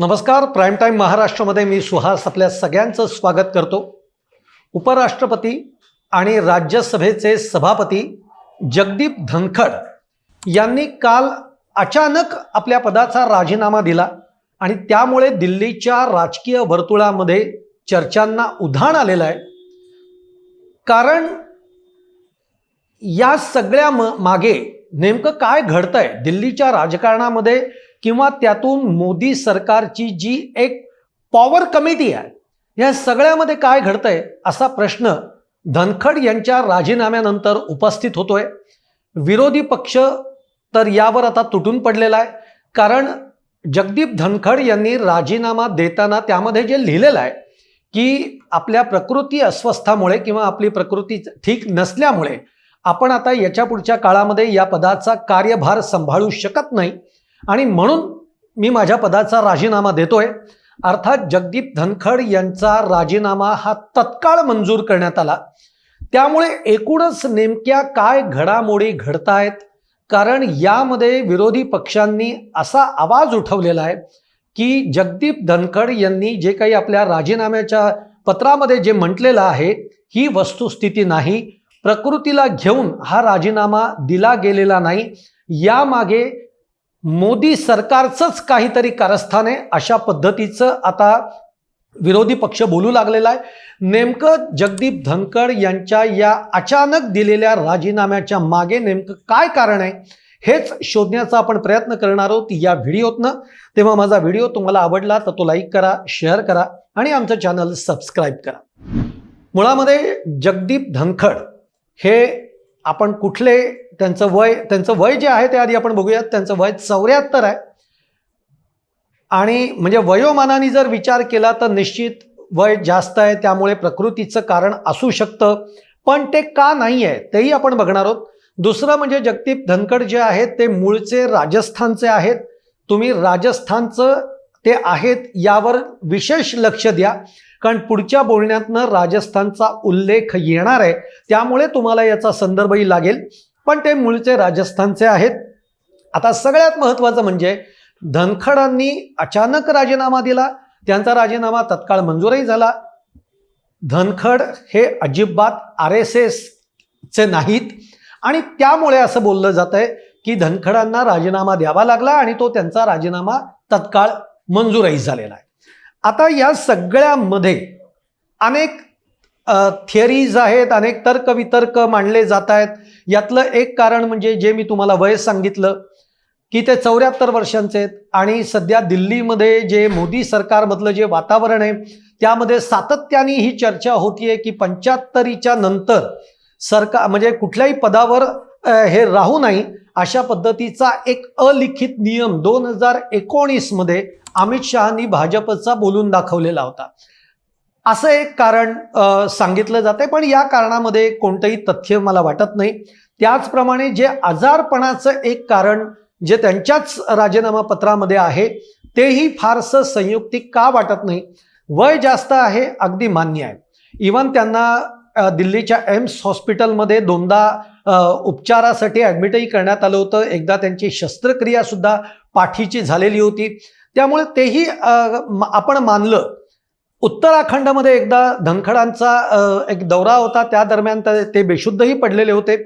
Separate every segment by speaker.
Speaker 1: नमस्कार prime time महाराष्ट्रामध्ये मी सुहास आपल्या सगळ्यांचं स्वागत करतो. उपराष्ट्रपती आणि राज्यसभेचे सभापती जगदीप धनखड यांनी काल अचानक आपल्या पदाचा राजीनामा दिला आणि त्यामुळे दिल्लीच्या राजकीय वर्तुळामध्ये चर्चांना उधाण आलेलं आहे. कारण या सगळ्या म मागे नेमकं काय घडतंय? दिल्लीच्या राजकारणामध्ये किंवा त्यातून मोदी सरकारची जी एक पॉवर कमिटी आहे या सगळ्यामध्ये काय घडतंय असा प्रश्न धनखड यांच्या राजीनाम्यानंतर उपस्थित होतोय. विरोधी पक्ष तर यावर आता तुटून पडलेला आहे. कारण जगदीप धनखड यांनी राजीनामा देताना त्यामध्ये जे लिहिलेलं आहे की आपल्या प्रकृती अस्वस्थामुळे किंवा आपली प्रकृती ठीक नसल्यामुळे आपण आता याच्या पुढच्या काळामध्ये या पदाचा कार्यभार सांभाळू शकत नाही. आणि म्हणून मी माझ्या पदाचा राजीनामा देतोय. अर्थात जगदीप धनखड यांचा राजीनामा हा तत्काळ मंजूर करण्यात आला. त्यामुळे एकूणच नेमक्या काय घडामोडी घडतायत? कारण यामध्ये विरोधी पक्षांनी असा आवाज उठवलेला आहे की जगदीप धनखड यांनी जे काही आपल्या राजीनाम्याच्या पत्रामध्ये जे म्हटलेलं आहे ही वस्तुस्थिती नाही. प्रकृतीला घेऊन हा राजीनामा दिला गेलेला नाही. यामागे मोदी सरकारचंच काहीतरी कारस्थान आहे अशा पद्धतीचं आता विरोधी पक्ष बोलू लागलेला आहे. नेमकं जगदीप धनखड यांच्या या अचानक दिलेल्या राजीनाम्याच्या मागे नेमकं काय कारण आहे हेच शोधण्याचा आपण प्रयत्न करणार आहोत या व्हिडिओतनं. तेव्हा माझा व्हिडिओ तुम्हाला आवडला तर तो लाईक करा शेअर करा आणि आमचं चॅनल सबस्क्राईब करा. मुळामध्ये जगदीप धनखड हे आपण कुठले त्यांचं वय त्यांचं वय जे आहे ते आधी आपण बघूयात. त्यांचं वय चौऱ्याहत्तर आहे. आणि म्हणजे वयोमानाने जर विचार केला तर निश्चित वय जास्त आहे. त्यामुळे प्रकृतीचं कारण असू शकतं. पण ते का नाही आहे तेही आपण बघणार आहोत. दुसरं म्हणजे जगदीप धनखड जे आहेत ते मूळचे राजस्थानचे आहेत. तुम्ही राजस्थानचं ते आहेत यावर विशेष लक्ष द्या. कारण पुढच्या बोलण्यातनं राजस्थानचा उल्लेख येणार आहे. त्यामुळे तुम्हाला याचा संदर्भही लागेल. पण ते मूळचे राजस्थानचे आहेत. आता सगळ्यात महत्त्वाचं म्हणजे धनखडांनी अचानक राजीनामा दिला. त्यांचा राजीनामा तत्काळ मंजूरही झाला. धनखड हे अजिबात आर एस एसचे नाहीत. आणि त्यामुळे असं बोललं जात आहे की धनखडांना राजीनामा द्यावा लागला आणि तो त्यांचा राजीनामा तत्काळ मंजूरही झालेला आहे. आता या सगळ्यामध्ये अनेक थिअरीज आहेत अनेक तर्क वितर्क मांडले जात आहेत. यातलं एक कारण म्हणजे जे मी तुम्हाला वय सांगितलं की ते चौऱ्याहत्तर वर्षांचे आहेत आणि सध्या दिल्लीमध्ये जे मोदी सरकारमधलं जे वातावरण आहे त्यामध्ये सातत्याने ही चर्चा होतीये की पंच्याहत्तरीच्या नंतर सरकार म्हणजे कुठल्याही पदावर हे राहू नाही अशा पद्धतीचा एक अलिखित नियम दोन हजार एकोणीसमध्ये अमित शहानी भाजपचा बोलून दाखवलेला होता. असं एक कारण सांगितलं जाते पण या कारणामध्ये कोणतंही तथ्य मला वाटत नाही. त्याचप्रमाणे जे आजारपणाचं एक कारण जे त्यांच्याच राजीनामा पत्रामध्ये आहे तेही फारसं संयुक्तिक का वाटत नाही? वय जास्त आहे अगदी मान्य आहे. इवन त्यांना दिल्लीच्या एम्स हॉस्पिटलमध्ये दोनदा उपचारासाठी ॲडमिटही करण्यात आलं होतं. एकदा त्यांची शस्त्रक्रियासुद्धा पाठीची झालेली होती. त्यामुळे तेही आपण मानलं उत्तराखंडमध्ये एकदा धनखडांचा एक दौरा होता. त्या दरम्यान ते बेशुद्धही पडलेले होते.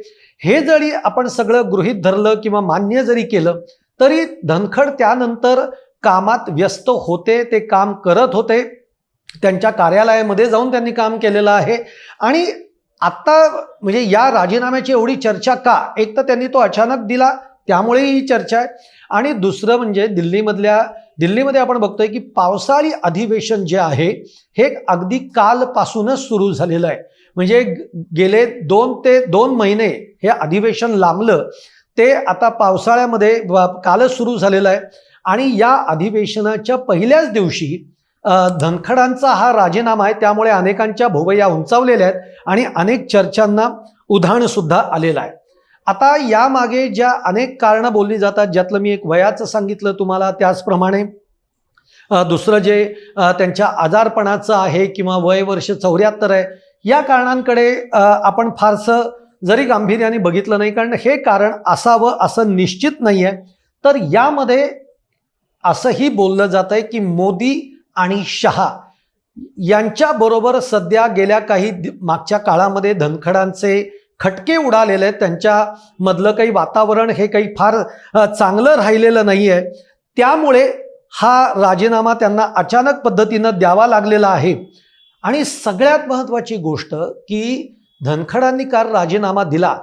Speaker 1: हे जरी आपण सगळं गृहित धरलं किंवा मान्य जरी केलं तरी धनखड त्यानंतर कामात व्यस्त होते. ते काम करत होते. त्यांच्या कार्यालयामध्ये जाऊन त्यांनी काम केलेलं आहे. आणि आत्ता म्हणजे या राजीनाम्याची एवढी चर्चा का? एक तर त्यांनी तो अचानक दिला. त्यामुळे ही चर्चा आहे. आणि दुसरं म्हणजे दिल्लीमधल्या दिल्लीमध्ये आपण बघतोय की पावसाळी अधिवेशन जे आहे हे अगदी कालपासूनच सुरू झालेलं आहे. म्हणजे गेले दोन ते दोन महिने हे अधिवेशन लांबलं ते आता पावसाळ्यामध्ये कालच सुरू झालेलं आहे. आणि या अधिवेशनाच्या पहिल्याच दिवशी धनखडांचा हा राजीनामा आहे त्यामुळे अनेकांच्या भोवया उंचावलेल्या आहेत आणि अनेक चर्चांना उधाण सुद्धा आलेलं आहे. आता यामागे ज्या अनेक कारणं बोलली जातात ज्यातलं मी एक वयाचं सांगितलं तुम्हाला त्याचप्रमाणे दुसरं जे त्यांच्या आजारपणाचं आहे किंवा वय वर्ष चौऱ्याहत्तर आहे या कारणांकडे आपण फारसं जरी गांभीर्याने बघितलं नाही कारण हे कारण असावं असं निश्चित नाही आहे तर यामध्ये असंही बोललं जात आहे की मोदी आणि शहा यांच्याबरोबर सध्या गेल्या काही मागच्या काळामध्ये धनखडांचे खटके उडालेले आहेत. त्यांच्यामधलं काही वातावरण हे काही फार चांगलं राहिलेलं नाही आहे त्यामुळे हा राजीनामा त्यांना अचानक पद्धतीनं द्यावा लागलेला आहे. आणि सगळ्यात महत्त्वाची गोष्ट की धनखडांनी काल राजीनामा दिला.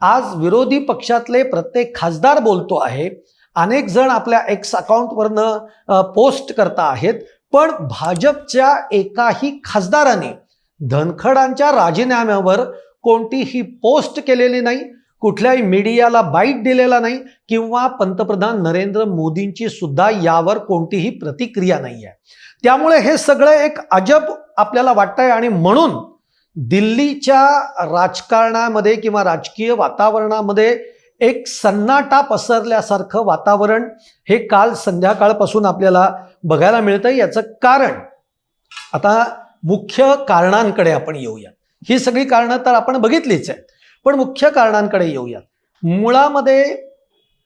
Speaker 1: आज विरोधी पक्षातले प्रत्येक खासदार बोलतो आहे. अनेक जण आपल्या एक्स अकाउंटवरनं पोस्ट करता आहेत. पण भाजपच्या एकाही खासदाराने धनखडांच्या राजीनाम्यावर कोणतीही पोस्ट केलेली नाही कुठल्याही मीडियाला बाईट दिलेला नाही किंवा पंतप्रधान नरेंद्र मोदींची सुद्धा यावर कोणतीही प्रतिक्रिया नाही आहे त्यामुळे हे सगळं एक अजब आपल्याला वाटतंय आणि म्हणून दिल्लीच्या राजकारणामध्ये किंवा राजकीय वातावरणामध्ये एक सन्नाटा पसरल्यासारखं वातावरण हे काल संध्याकाळपासून आपल्याला बघायला मिळतं याचं कारण आता मुख्य कारणांकडे आपण येऊया ही सगळी कारणं तर आपण बघितलीच आहेत. पण मुख्य कारणांकडे येऊयात. मुळामध्ये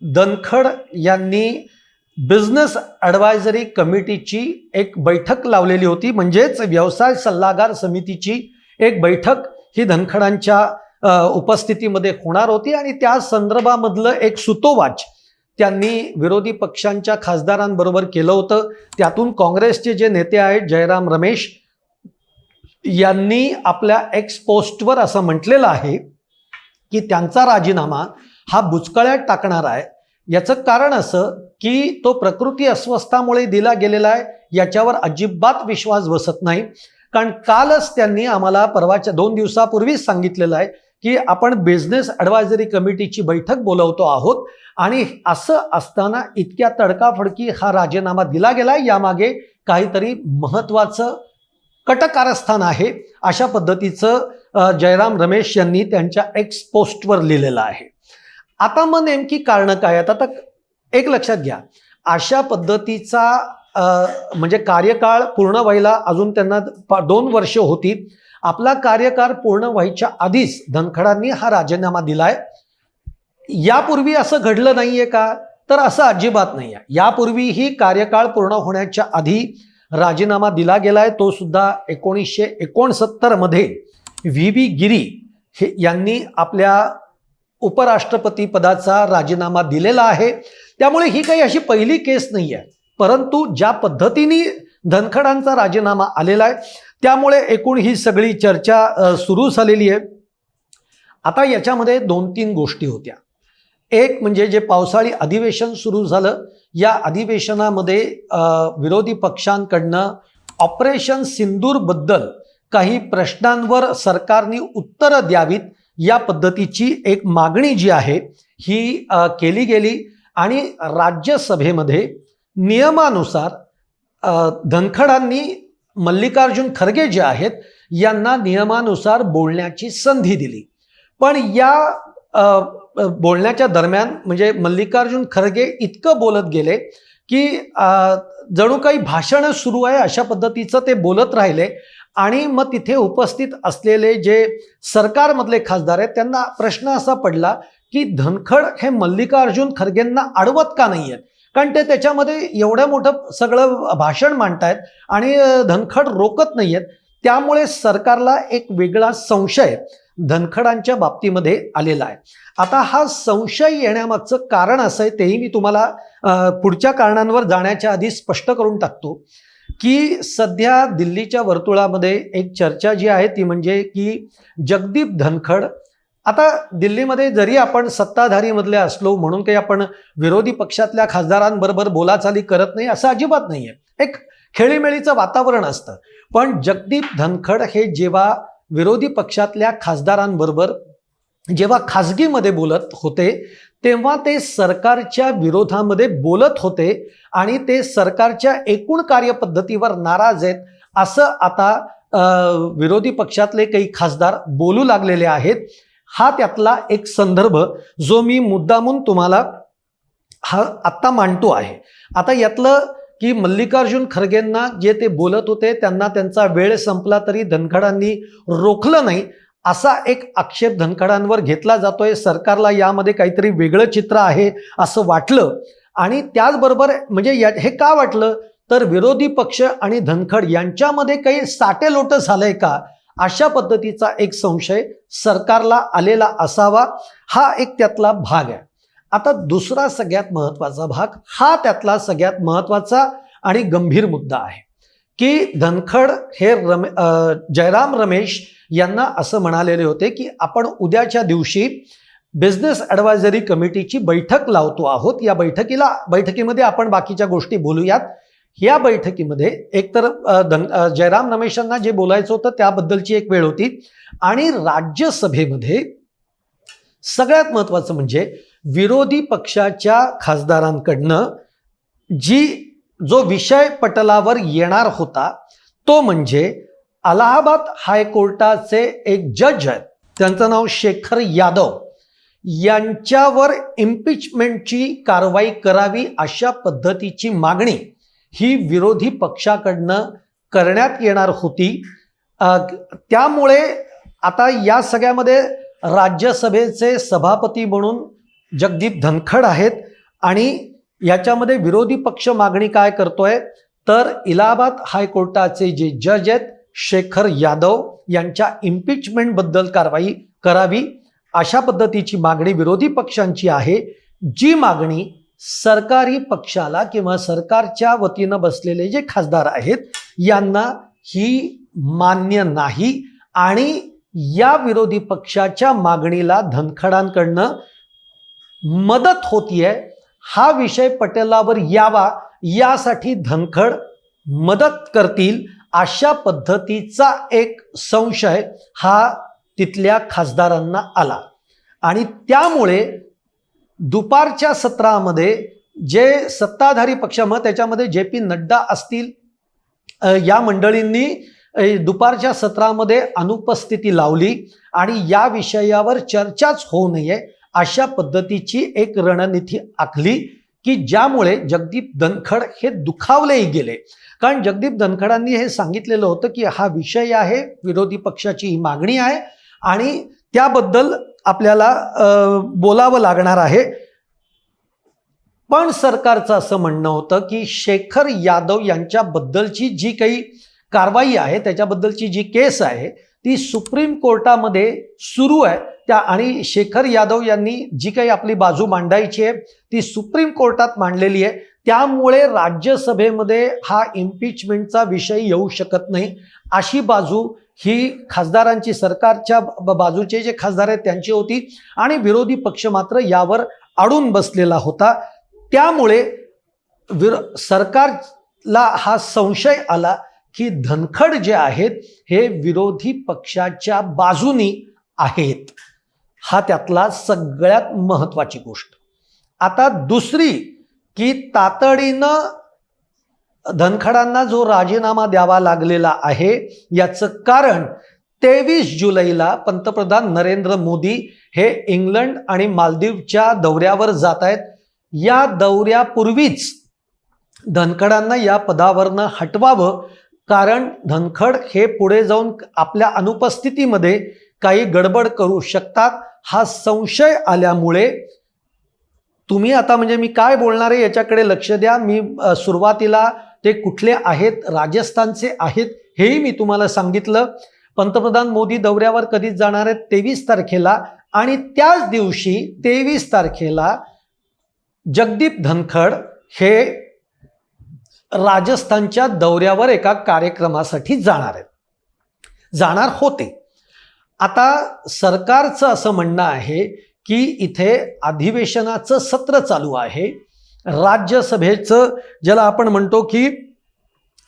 Speaker 1: दनखड यांनी बिझनेस ॲडवायझरी कमिटीची एक बैठक लावलेली होती. म्हणजेच व्यवसाय सल्लागार समितीची एक बैठक ही धनखडांच्या उपस्थितीमध्ये होणार होती आणि त्या संदर्भामधलं एक सुतोवाच त्यांनी विरोधी पक्षांच्या खासदारांबरोबर केलं होतं. त्यातून काँग्रेसचे जे नेते आहेत जयराम रमेश यांनी आपल्या एक्स पोस्टवर असं म्हटलेलं आहे की त्यांचा राजीनामा हा बुचकळ्यात टाकणार आहे. याचं कारण असं की तो प्रकृती अस्वस्थामुळे दिला गेलेला आहे याच्यावर अजिबात विश्वास बसत नाही. कारण कालच त्यांनी आम्हाला परवाच्या दोन दिवसापूर्वीच सांगितलेलं आहे की आपण बिझनेस ॲडवायझरी कमिटीची बैठक बोलवतो आहोत आणि असं असताना इतक्या तडकाफडकी हा राजीनामा दिला गेला यामागे काहीतरी महत्त्वाचं कटकारस्थान आहे. अशा पद्धतीचं जयराम रमेश यांनी त्यांच्या एक्स पोस्टवर लिहिलेलं आहे. आता मग नेमकी कारणं काय आहेत? आता एक लक्षात घ्या. अशा पद्धतीचा म्हणजे कार्यकाळ पूर्ण व्हायला अजून त्यांना दोन वर्ष होती आपला कार्यकाळ पूर्ण व्हायच्या आधीच धनखडांनी हा राजीनामा दिलाय. यापूर्वी असं घडलं नाहीये का? तर असं अजिबात नाही आहे यापूर्वीही कार्यकाळ पूर्ण होण्याच्या आधी राजीनामा दिला गेलाय तो सुद्धा एकोणीसशे एकोणसत्तरमध्ये व्ही व्ही गिरी हे यांनी आपल्या उपराष्ट्रपती पदाचा राजीनामा दिलेला आहे. त्यामुळे ही काही अशी पहिली केस नाही आहे परंतु ज्या पद्धतीने धनखडांचा राजीनामा आलेला आहे त्यामुळे एकूण ही सगळी चर्चा सुरू झालेली आहे. आता याच्यामध्ये दोन तीन गोष्टी होत्या. एक म्हणजे जे पावसाळी अधिवेशन सुरू झालं या अधिवेशनामध्ये विरोधी पक्षांकडनं ऑपरेशन सिंदूरबद्दल काही प्रश्नांवर सरकारने उत्तरं द्यावीत या पद्धतीची एक मागणी जी आहे ही केली गेली आणि राज्यसभेमध्ये नियमानुसार धनखडांनी मल्लिकार्जुन खरगे जे आहेत यांना नियमानुसार बोलण्याची संधी दिली. पण या बोलण्याच्या दरम्यान म्हणजे मल्लिकार्जुन खरगे इतकं बोलत गेले की जणू काही भाषण सुरू आहे अशा पद्धतीचं ते बोलत राहिले आणि मग तिथे उपस्थित असलेले जे सरकारमधले खासदार आहेत त्यांना प्रश्न असा पडला की धनखड हे मल्लिकार्जुन खरगेंना अडवत का नाही आहेत? कारण ते त्याच्यामध्ये एवढं मोठं सगळं भाषण मांडतायत आणि धनखड रोकत नाही आहेत त्यामुळे सरकारला एक वेगळा संशय धनखडांच्या बाबतीमध्ये आलेला आहे. आता हा संशय येण्यामागचं कारण असं आहे तेही मी तुम्हाला पुढच्या कारणांवर जाण्याच्या आधी स्पष्ट करून टाकतो की सध्या दिल्लीच्या वर्तुळामध्ये एक चर्चा जी आहे ती म्हणजे की जगदीप धनखड आता दिल्लीमध्ये जरी आपण सत्ताधारीमधले असलो म्हणून काही आपण विरोधी पक्षातल्या खासदारांबरोबर बोलाचाली करत नाही असं अजिबात नाही आहे एक खेळीमेळीचं वातावरण असतं. पण जगदीप धनखड हे जेव्हा विरोधी पक्षातल्या खासदारांबरोबर जेव्हा खासगीमध्ये बोलत होते तेव्हा ते सरकारच्या विरोधामध्ये बोलत होते आणि ते सरकारच्या एकूण कार्यपद्धतीवर नाराज आहेत असं आता विरोधी पक्षातले काही खासदार बोलू लागलेले आहेत. हा त्यातला एक संदर्भ जो मी मुद्दामून तुम्हाला हा आत्ता मांडतो आहे. आता यातलं की मल्लिकार्जुन खरगेंना जे ते बोलत होते त्यांना त्यांचा वेळ संपला तरी धनखडांनी रोखलं नाही असा एक आक्षेप धनखडांवर घेतला जातोय. सरकारला यामध्ये काहीतरी वेगळं चित्र आहे असं वाटलं. आणि त्याचबरोबर म्हणजे या हे का वाटलं? तर विरोधी पक्ष आणि धनखड यांच्यामध्ये काही साटेलोट झालंय का? अशा पद्धतीचा एक संशय सरकारला आलेला असावा. हा एक त्यातला भाग आहे. आता दुसरा सगळ्यात महत्त्वाचा भाग हा त्यातला सगळ्यात महत्त्वाचा आणि गंभीर मुद्दा आहे की धनखड हे रमे जयराम रमेश यांना असं म्हणालेले होते की आपण उद्याच्या दिवशी बिझनेस ॲडवायझरी कमिटीची बैठक लावतो आहोत. या बैठकीला बैठकीमध्ये आपण बाकीच्या गोष्टी बोलूयात. या बैठकीमध्ये एकतर धन जयराम रमेशांना जे बोलायचं होतं त्याबद्दलची एक वेळ होती. आणि राज्यसभेमध्ये सगळ्यात महत्त्वाचं म्हणजे विरोधी पक्षाच्या खासदारांकडनं जी जो विषय पटलावर येणार होता तो म्हणजे अलाहाबाद हायकोर्टाचे एक जज आहेत. त्यांचं नाव शेखर यादव. यांच्यावर इम्पिचमेंटची कारवाई करावी अशा पद्धतीची मागणी ही विरोधी पक्षाकडनं करण्यात येणार होती. त्यामुळे आता या सगळ्यामध्ये राज्यसभेचे सभापती म्हणून जगदीप धनखड आहेत आणि याच्यामध्ये विरोधी पक्ष मागणी काय करतोय? तर इलाहाबाद हायकोर्टाचे जे जज आहेत शेखर यादव यांच्या इम्पिचमेंटबद्दल कारवाई करावी. अशा पद्धतीची मागणी विरोधी पक्षांची आहे. जी मागणी सरकारी पक्षाला किंवा सरकारच्या वतीनं बसलेले जे खासदार आहेत यांना ही मान्य नाही. आणि या विरोधी पक्षाच्या मागणीला धनखडांकडनं मदत होतीये हा विषय पटलावर यावा यासाठी धनखड मदत करतील अशा पद्धतीचा एक संशय हा तिथल्या खासदारांना आला. आणि त्यामुळे दुपारच्या सत्रामध्ये जे सत्ताधारी पक्ष मग त्याच्यामध्ये जे पी नड्डा असतील या मंडळींनी दुपारच्या सत्रामध्ये अनुपस्थिती लावली. आणि या विषयावर चर्चाच होऊ नये. अशा पद्धतीची एक रणनीती आखली की ज्यामुळे जगदीप धनखड हे दुखावलेही गेले. कारण जगदीप धनखडांनी हे सांगितलेलं होतं की हा विषय आहे विरोधी पक्षाची ही मागणी आहे आणि त्याबद्दल आपल्याला बोलावं लागणार आहे. पण सरकारचं असं म्हणणं होतं की शेखर यादव यांच्याबद्दलची जी काही कारवाई आहे त्याच्याबद्दलची जी केस आहे ती सुप्रीम कोर्टामध्ये सुरू आहे. त्या आणि शेखर यादव यांनी जी काही आपली बाजू मांडायची आहे ती सुप्रीम कोर्टात मांडलेली आहे. त्यामुळे राज्यसभेमध्ये हा इम्पिचमेंटचा विषय येऊ शकत नाही. अशी बाजू ही खासदारांची सरकारच्या बाजूचे जे खासदार आहेत त्यांची होती. आणि विरोधी पक्ष मात्र यावर अडून बसलेला होता. त्यामुळे विर सरकारला हा संशय आला की धनखड जे आहेत हे विरोधी पक्षाच्या बाजूनी आहेत. हा त्यातला सगळ्यात महत्त्वाची गोष्ट. आता दुसरी की तातडीनं धनखडांना जो राजीनामा द्यावा लागलेला आहे याचं कारण तेवीस जुलैला पंतप्रधान नरेंद्र मोदी हे इंग्लंड आणि मालदीवच्या दौऱ्यावर जात आहेत या दौऱ्यापूर्वीच धनखडांना या पदावरनं हटवावं कारण धनखड हे पुढे जाऊन आपल्या अनुपस्थितीमध्ये काही गडबड करू शकतात हा संशय आल्यामुळे तुम्ही आता म्हणजे मी काय बोलणार आहे याच्याकडे लक्ष द्या. मी सुरुवातीला ते कुठले आहेत राजस्थानचे आहेत हेही मी तुम्हाला सांगितलं. पंतप्रधान मोदी दौऱ्यावर कधीच जाणार आहेत तेवीस तारखेला आणि त्याच दिवशी तेवीस तारखेला जगदीप धनखड हे राजस्थानच्या दौऱ्यावर एका कार्यक्रमासाठी जाणार आहेत. जाणार होते. आता सरकारचं असं म्हणणं आहे की इथे अधिवेशनाचं सत्र चालू आहे. राज्यसभेचं ज्याला आपण म्हणतो की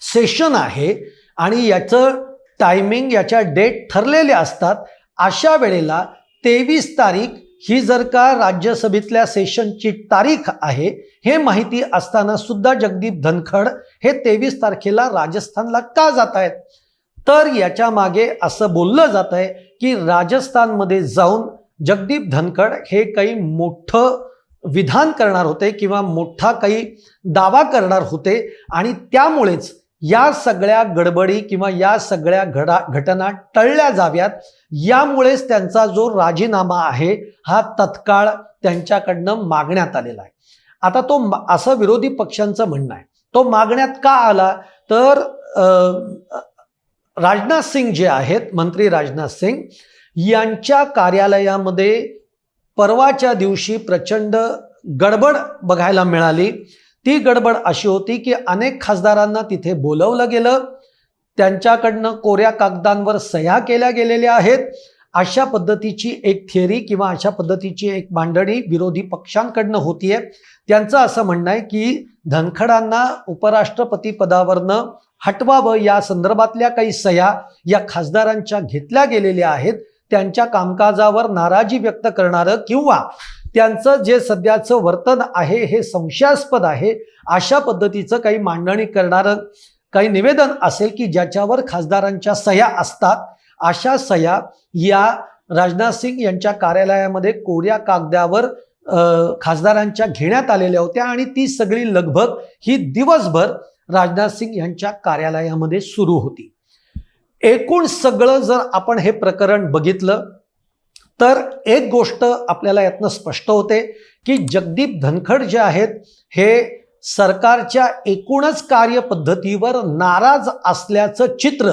Speaker 1: सेशन आहे आणि याचं टायमिंग याच्या डेट ठरलेल्या असतात. अशा वेळेला तेवीस तारीख ही जर का राज्यसभेतल्या सेशनची तारीख आहे हे माहिती असताना सुद्धा जगदीप धनखड हे तेवीस तारखेला राजस्थानला का जात आहेत तर याच्या मागे असं बोललं जात आहे की राजस्थानमध्ये जाऊन जगदीप धनखड हे काही मोठं विधान करणार होते किंवा मोठा काही दावा करणार होते आणि त्यामुळेच या सगळ्या गडबडी किंवा या सगळ्या घडा घटना टळल्या जाव्यात. यामुळेच त्यांचा जो राजीनामा आहे हा तत्काळ त्यांच्याकडनं मागण्यात आलेला आहे. आता तो असं विरोधी पक्षांचं म्हणणं आहे. तो मागण्यात का आला? तर राजनाथ सिंग जे आहेत मंत्री राजनाथ सिंग यांच्या कार्यालयामध्ये परवाच्या दिवशी प्रचंड गडबड बघायला मिळाली. ती गडबड अशी होती की अनेक खासदारांना तिथे बोलवलं गेलं. त्यांच्याकडनं कोऱ्या कागदांवर सह्या केल्या गेलेल्या आहेत. अशा पद्धतीची एक थिअरी किंवा अशा पद्धतीची एक मांडणी विरोधी पक्षांकडनं होतीये. त्यांचं असं म्हणणं आहे की धनखडांना उपराष्ट्रपती पदावरनं हटवावं. या संदर्भातल्या काही सह्या या खासदारांच्या घेतल्या गेलेल्या आहेत. त्यांच्या कामकाजावर नाराजी व्यक्त करणारं किंवा त्यांचं जे सध्याचं वर्तन आहे हे संशयास्पद आहे अशा पद्धतीचं काही मांडणी करणारं काही निवेदन असेल की ज्याच्यावर खासदारांच्या सह्या असतात. अशा सह्या या राजनाथ सिंग यांच्या कार्यालयामध्ये कोऱ्या कागदावर खासदारांच्या घेण्यात आलेल्या होत्या आणि ती सगळी लगभग ही दिवसभर राजनाथ सिंग यांच्या कार्यालयामध्ये सुरू होती. एकूण सगळं जर आपण हे प्रकरण बघितलं तर एक गोष्ट आपल्याला यातनं स्पष्ट होते की जगदीप धनखड जे आहेत हे सरकारच्या एकूणच कार्यपद्धतीवर नाराज असल्याचं चित्र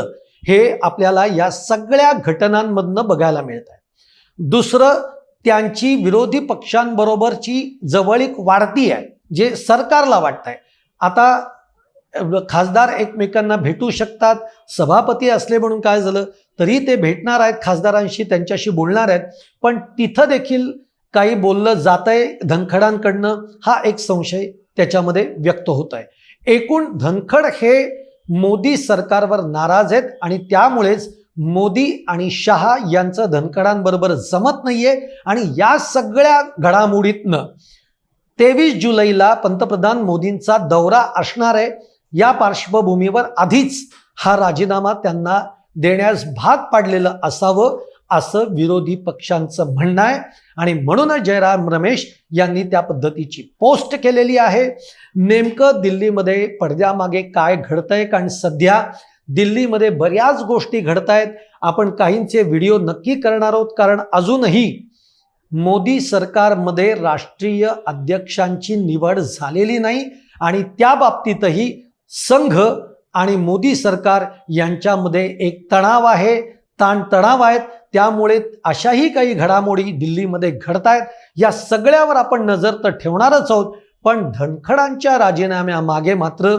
Speaker 1: हे आपल्याला या सगळ्या घटनांमधनं बघायला मिळत आहे दुसरं त्यांची विरोधी पक्षांबरोबरची जवळीक वाढती आहे जे सरकारला वाटतंय. आता खासदार एकमेकांना भेटू शकतात सभापती असले म्हणून काय झालं तरी ते भेटणार आहेत खासदारांशी त्यांच्याशी बोलणार आहेत पण तिथं देखील काही बोललं जात आहे धनखडांकडनं हा एक संशय त्याच्यामध्ये व्यक्त होत आहे एकूण धनखड हे मोदी सरकारवर नाराज आहेत आणि त्यामुळेच मोदी आणि शहा यांचं धनखडांबरोबर जमत नाहीये आणि या सगळ्या घडामोडीतनं तेवीस जुलैला पंतप्रधान मोदींचा दौरा असणार आहे. या पार्श्वभूमीवर आधीच हा राजीनामा त्यांना देण्यास भाग पाडलेलं असावं असं विरोधी पक्षांचं म्हणणं आहे. आणि म्हणूनच जयराम रमेश यांनी त्या पद्धतीची पोस्ट केलेली आहे. नेमकं दिल्लीमध्ये पडद्यामागे काय घडतंय? कारण सध्या दिल्लीमध्ये बऱ्याच गोष्टी घडत आहेत आपण काहींचे व्हिडिओ नक्की करणार आहोत. कारण अजूनही मोदी सरकारमध्ये राष्ट्रीय अध्यक्षांची निवड झालेली नाही. आणि त्या बाबतीतही संघ आणि मोदी सरकार यांच्यामध्ये एक तणाव आहे. ताणतणाव आहेत. त्यामुळे अशाही काही घडामोडी दिल्लीमध्ये घडत आहेत या सगळ्यावर आपण नजर तर ठेवणारच आहोत. पण धनखडांच्या राजीनाम्यामागे मात्र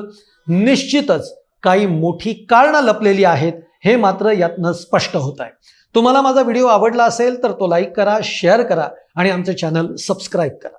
Speaker 1: निश्चितच काही मोठी कारणं लपलेली आहेत. हे मात्र यातनं स्पष्ट होत आहे. तुम्हाला माझा व्हिडिओ आवडला असेल तर तो लाईक करा शेअर करा आणि आमचं चॅनल सबस्क्राईब करा.